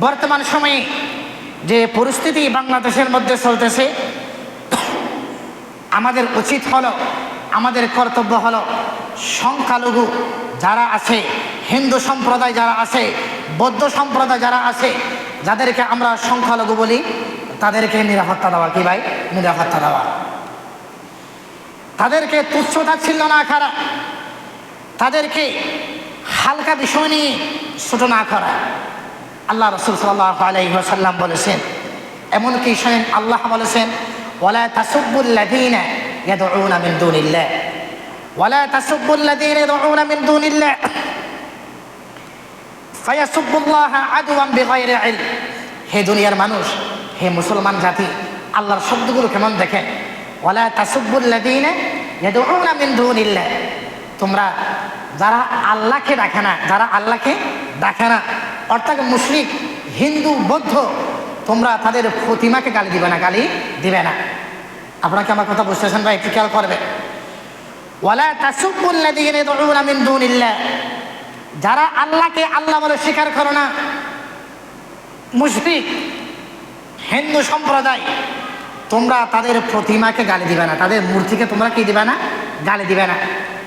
বর্তমান সময়ে যে পরিস্থিতি বাংলাদেশের মধ্যে চলতেছে, আমাদের উচিত হলো, আমাদের কর্তব্য হলো সংখ্যালঘু যারা আছে, হিন্দু সম্প্রদায় যারা আছে, বৌদ্ধ সম্প্রদায় যারা আছে, যাদেরকে আমরা সংখ্যালঘু বলি, তাদেরকে নিরাপত্তা দেওয়া কি ভাই? নিরাপত্তা দেওয়া। তাদেরকে তুচ্ছ ছিল না করা, তাদেরকে হালকা বিষয় নিয়ে ছোট না করা। আল্লাহ রসুল সাল্লাহ আলাইসাল্লাম বলেছেন, এমনকি স্বয়ং আল্লাহ বলেছেন, ওয়ালা তাসুবুল্লাদিন ইয়াদউনা মিন দুনিল্লাহ। ওয়ালা তাসুবুল্লাদিন ইয়াদউনা মিন দুনিল্লাহ। ফায়াসুবুল্লাহ আদওয়ান বিগাইরি ইলম। হে দুনিয়ার মানুষ, হে মুসলমান জাতি, আল্লাহর শব্দগুলো কেমন দেখেন? ওয়ালা তাসুবুল্লাদিন ইয়াদউনা মিন দুনিল্লাহ। তোমরা যারা আল্লাহকে ডাকে না, যারা আল্লাহকে ডাকে না অর্থাৎ মুশরিক, হিন্দু, বৌদ্ধ, তোমরা তাদের প্রতিমাকে গালি দিবে না, গালি দিবে না। আপনাকে আমার কথা বুঝতেছেন ভাই? একটু খেয়াল করবে। ওয়ালা তাসুবুল্লাযীনা ইয়াদউনা মিন দুনিল্লাহ। যারা আল্লাহকে আল্লাহ বলে স্বীকার করে না, মুশরিক, হিন্দু সম্প্রদায়, তোমরা তাদের প্রতিমাকে গালি দিবে না। তাদের মূর্তিকে তোমরা কি দিবে না? গালি দিবে না।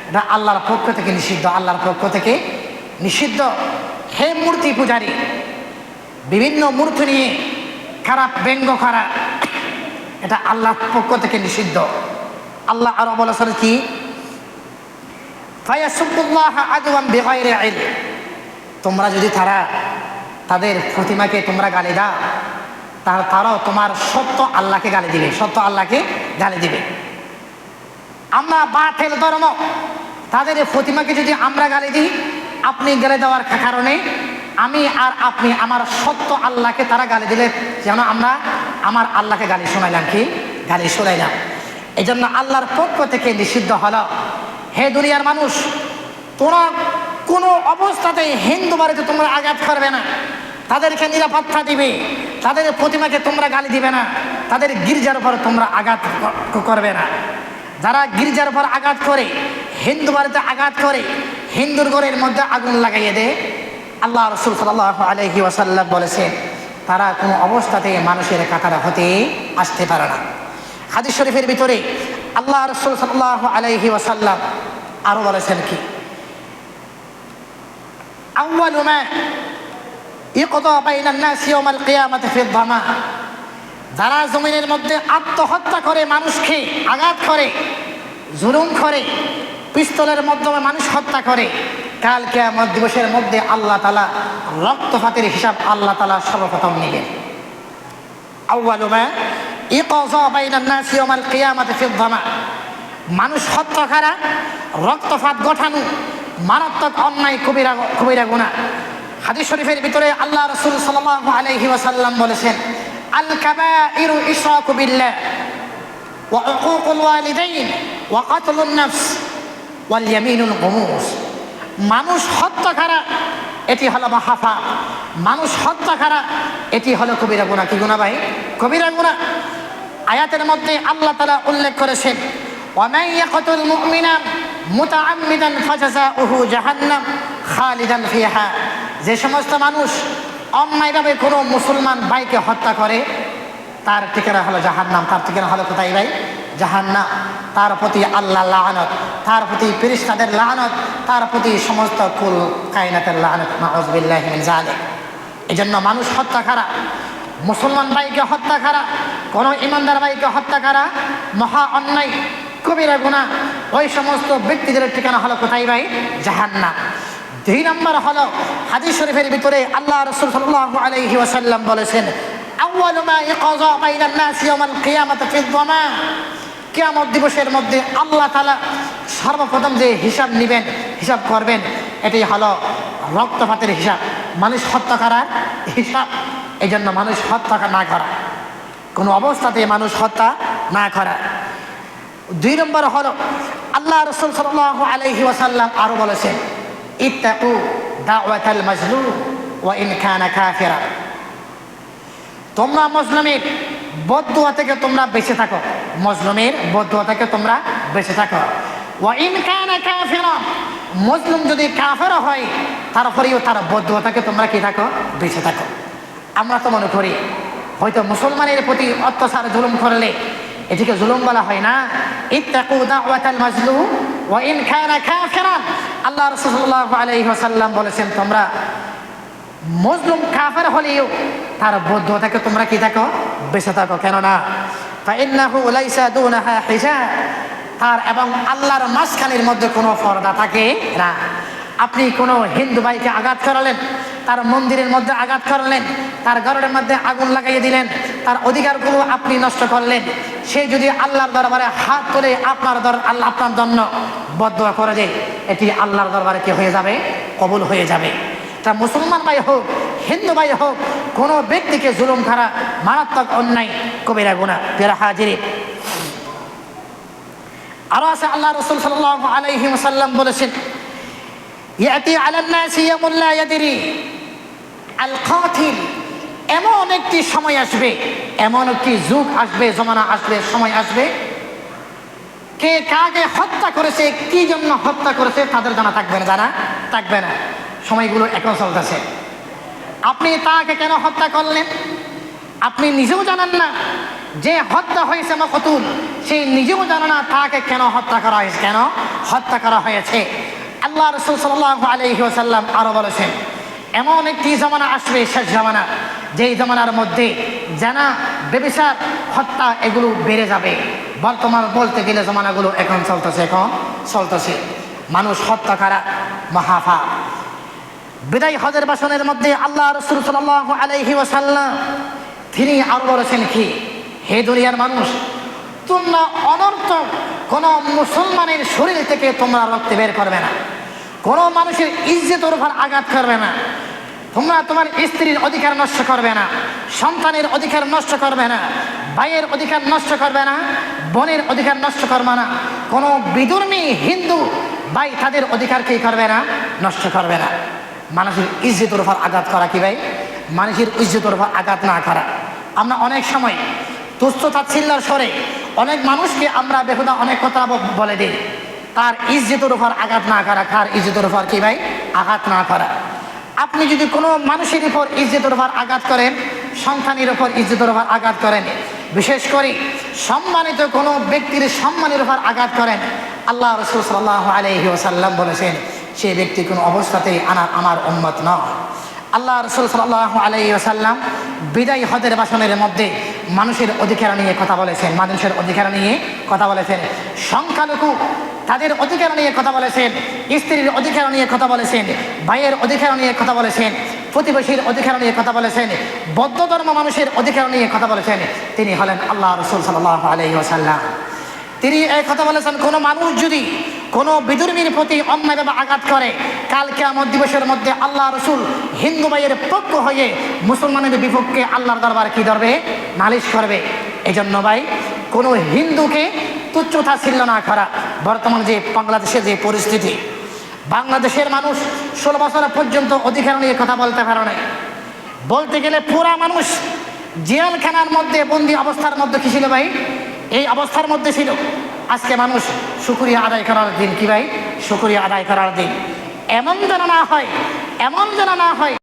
এটা আল্লাহর পক্ষ থেকে নিষিদ্ধ, আল্লাহর পক্ষ থেকে নিষিদ্ধ। হে মূর্তি পূজারী, বিভিন্ন মূর্তি নিয়ে খারাপ ব্যঙ্গ করা, এটা আল্লাহর পক্ষ থেকে নিষিদ্ধ। আল্লাহ আরও বলেছেন কি? তোমরা যদি তারা তাদের প্রতিমাকে তোমরা গালি দাও, তার তারাও তোমার সত্য আল্লাহকে গালি দিবে, সত্য আল্লাহকে গালি দিবে। আমরা বাঠেল ধর্ম, তাদের প্রতিমাকে যদি আমরা গালি দিই আপনি গেলে দেওয়ার কারণে আমি আর আপনি আমার সত্য আল্লাহকে তারা গালি দিলে, যেন আমরা আমার আল্লাহকে গালি শোনাইলাম কি? গালি শোনাইলাম। এই জন্য আল্লাহর পক্ষ থেকে নিষিদ্ধ হলো, হে দুনিয়ার মানুষ তোরা কোনো অবস্থাতেই হিন্দু বাড়িতে তোমরা আঘাত করবে না। তাদেরকে নিরাপত্তা দিবে, তাদের প্রতিমাকে তোমরা গালি দিবে না, তাদের গির্জার উপর তোমরা আঘাত করবে না। যারা গির্জার উপর আঘাত করে, হিন্দু বাড়িতে আঘাত করে হিন্দুর ঘরের মধ্যে আগুন লাগাইয়ে দেয় আল্লাহ রসুল সাল্লাহ আলহি ওয়াসাল্লাম বলেছেন তারা কোনো অবস্থাতে মানুষের কাতারা হতে আসতে পারে না হাদিস শরীফের ভিতরে আল্লাহ রসুল সাল্লাহ আলহি ওয়াসাল্লাম আরও বলেছেন কি أول ما يقضى بين الناس يوم القيامة في الظما যারা জমিনের মধ্যে আত্মহত্যা করে মানুষকে আঘাত করে জুলুম করে পিস্তলের মাধ্যমে মানুষ হত্যা করে। কাল কেয়ামত দিবসের মধ্যে আল্লাহ তালা রক্তপাতের হিসাব আল্লাহ তালা সর্বপ্রথম নেবেন। মানুষ হত্যা করা রক্তপাত গঠানো, মারাত্মক অন্যায় কবিরা কবিরা গুণা হাদিস শরীফের ভিতরে আল্লাহ রসুল সাল্লাল্লাহু আলাইহি ওয়াসাল্লাম বলেছেন, আল কাবাইরু ইশরাকু বিল্লাহ ওয়া উকুকুল ওয়ালিদাইন ওয়া কাতলুন নাফস। মানুষ হত্যা খারা এটি হলো মাহাফা। মানুষ হত্যা খারা এটি হলো কবিরা গুণা। কি গুণা ভাই? কবিরা গুণা। আয়াতের মধ্যে আল্লাহ তালা উল্লেখ করেছেন জাহান্নাম যে সমস্ত মানুষ অন্যায়ভাবে কোনো মুসলমান ভাইকে হত্যা করে, তার ঠিকানা হলো জাহান্নাম। তার ঠিকানা হলো কোথায় ভাই? জাহান্নাম, তার প্রতি আল্লাহ লানত তার প্রতি ফেরেশতাদের লানত তার প্রতি সমস্ত কুল কায়নাতের লানত মাউজবিল্লাহ মিন জালিক এই জন্য মানুষ হত্যা করা, মুসলমান ভাইকে হত্যা করা, কোনো ইমানদার ভাইকে হত্যা করা মহা অন্যায়, কবিরা গুণা ওই সমস্ত ব্যক্তিদের ঠিকানা হলো কোথায় ভাই? জাহান্নাম। দুই নম্বর হলো হাদিস শরীফের ভিতরে আল্লাহ রসুল আলাইহি ওয়াসাল্লাম বলেছেন ইকযা বাইনান নাস ইয়াওমাল কিয়ামাতি ফি যামা কিয়ামত দিবসের মধ্যে আল্লাহ তাআলা সর্বপ্রথম যে হিসাব নেবেন, হিসাব করবেন এটি হলো রক্তপাতের হিসাব। মানুষ হত্যা করার হিসাব এই জন্য মানুষ হত্যা না করা। কোনো অবস্থাতে মানুষ হত্যা না করা। দুই নম্বর হলো, আল্লাহ রসুল সাল্লাহ আলহি ওয়াসাল্লাম আরও বলেছেন, ইত্তাকু দাওয়াতাল মাজলুম ওয়া ইন কানা তোমরা মজলুমের বদুয়া থেকে তোমরা বেঁচে থাকো। মজলুমের বদুয়া থেকে তোমরা বেঁচে থাকো। মজলুম যদি কাফের হয়, তারপরেও তার বদুয়া থেকে তোমরা কি থাকো? বেঁচে থাকো। আমরা তো মনে করি, হয়তো মুসলমানের প্রতি অত্যাচার, জুলুম করলে এটিকে জুলুম বলা হয় না। মাজলুম আল্লাহ বলেছেন, তোমরা মজলুম কাফের হলেও তার বদ্ধ থেকে, তোমরা কি থাকো? বেঁচে থাকো, কেননা তার এবং আল্লাহর মাঝখানের মধ্যে কোনো পর্দা থাকে না। আপনি কোনো হিন্দু ভাইকে আঘাত করালেন, তার মন্দিরের মধ্যে আঘাত করলেন, তার ঘরের মধ্যে আগুন লাগাইয়ে দিলেন, তার অধিকারগুলো আপনি নষ্ট করলেন, সে যদি আল্লাহর দরবারে হাত তুলে আপনার দর আল্লাহ আপনার জন্য বদ্ধ করে দেয়, এটি আল্লাহর দরবারে কি হয়ে যাবে? কবুল হয়ে যাবে। তা মুসলমান ভাই হোক হিন্দু ভাই হোক, কোনো ব্যক্তিকে জুলুম করা মারাত্মক অন্যায়, কবিরা গুণা যারা হাজিরে। আরও আছে আল্লাহ রসুল সাল্লাহ আলাইহি ওসাল্লাম বলেছেন, ইয়াতি আলান্নাসি ইয়ামুল্লা ইয়াদিরি। আল কাতিল এমন একটি সময় আসবে, এমন একটি যুগ আসবে, জমানা আসবে, সময় আসবে, কে কাকে হত্যা করেছে, কি জন্য হত্যা করেছে, তাদের জানা থাকবে না, জানা থাকবে না। সময়গুলো এখন চলতেছে। আপনি তাকে কেন হত্যা করলেন? আপনি নিজেও জানেন না যে হত্যা হয়েছে মকতুল। সেই নিজেও জানে না তাকে কেন হত্যা করা হয়েছে। কেন হত্যা করা হয়েছে? আল্লাহ রসুল সাল্লাহ আলহি ওসাল্লাম আরও বলেছেন, এমন একটি জমানা আসবে, শেষ জমানা, যেই জমানার মধ্যে জানা, বেবিচার, হত্যা এগুলো বেড়ে যাবে। বর্তমান বলতে গেলে জমানাগুলো এখন চলতেছে এখন চলতেছে। মানুষ হত্যা করা মহাফা বিদায় হজের বাসনের মধ্যে আল্লাহ রসুল সাল্লাহ আলহি ওসাল্লাম তিনি আরও বলেছেন কি? হে দুনিয়ার মানুষ, তোমরা অনর্থক কোন মুসলমানের শরীর থেকে তোমরা রক্ত বের করবে না। কোন মানুষের ইজ্জতের উপর আঘাত করবে না। তোমরা তোমার স্ত্রীর অধিকার নষ্ট করবে না, সন্তানের অধিকার নষ্ট করবে না, ভাইয়ের অধিকার নষ্ট করবে না, বোনের অধিকার নষ্ট করবে না। কোনো বিদুর্মী হিন্দু ভাই তাদের অধিকার কি করবে না? নষ্ট করবে না। মানুষের ইজ্জতের উপর আঘাত করা কি ভাই? মানুষের ইজ্জতের উপর আঘাত না করা। আমরা অনেক সময় তুচ্ছ তাচ্ছিল্লার স্বরে অনেক মানুষকে আমরা বেহুদা অনেক কথা বলে দিই। তার ইজ্জতের উপর আঘাত না করা, কার ইজ্জতের উপর কি ভাই? আঘাত না করা। আপনি যদি কোনো মানুষের উপর ইজ্জতের উপর আঘাত করেন, সন্তানের উপর ইজ্জতের উপর আঘাত করেন, বিশেষ করে সম্মানিত কোনো ব্যক্তির সম্মানের উপর আঘাত করেন, আল্লাহ রসুল সাল্লাহ আলহি ওসাল্লাম বলেছেন সেই ব্যক্তি কোনো অবস্থাতেই আনার আমার উন্মত নয়। আল্লাহ রসুল সাল্লাহ আলাই আসাল্লাম বিদায় হদের বাসনের মধ্যে মানুষের অধিকার নিয়ে কথা বলেছেন, মানুষের অধিকার নিয়ে কথা বলেছেন, সংখ্যালঘু তাদের অধিকার নিয়ে কথা বলেছেন, স্ত্রীর অধিকার নিয়ে কথা বলেছেন, ভাইয়ের অধিকার নিয়ে কথা বলেছেন, প্রতিবেশীর অধিকার নিয়ে কথা বলেছেন, বৌদ্ধ ধর্ম মানুষের অধিকার নিয়ে কথা বলেছেন। তিনি হলেন আল্লাহ রসুল সাল্লাহ আলাই আসাল্লাম তিনি এই কথা বলেছেন, কোনো মানুষ যদি কোনো বিদুর্মীর প্রতি অন্যায়ভাবে আঘাত করে। কালকে কেমন দিবসের মধ্যে আল্লাহ রসুল হিন্দু ভাইয়ের পক্ষ হয়ে মুসলমানের বিপক্ষে আল্লাহর দরবার কি ধরবে? নালিশ করবে। এই জন্য ভাই, কোনো হিন্দুকে তুচ্ছতা ছিল না করা। বর্তমান যে বাংলাদেশের যে পরিস্থিতি, বাংলাদেশের মানুষ ষোলো বছর পর্যন্ত অধিকার নিয়ে কথা বলতে পারে না বলতে গেলে পুরা মানুষ জেলখানার মধ্যে বন্দি অবস্থার মধ্যে কি ছিল ভাই? এই অবস্থার মধ্যে ছিল। আজকে মানুষ শুকুরিয়া আদায় করার দিন কি ভাই? শুকুরিয়া আদায় করার দিন। এমন যেন না হয়, এমন যেন না হয়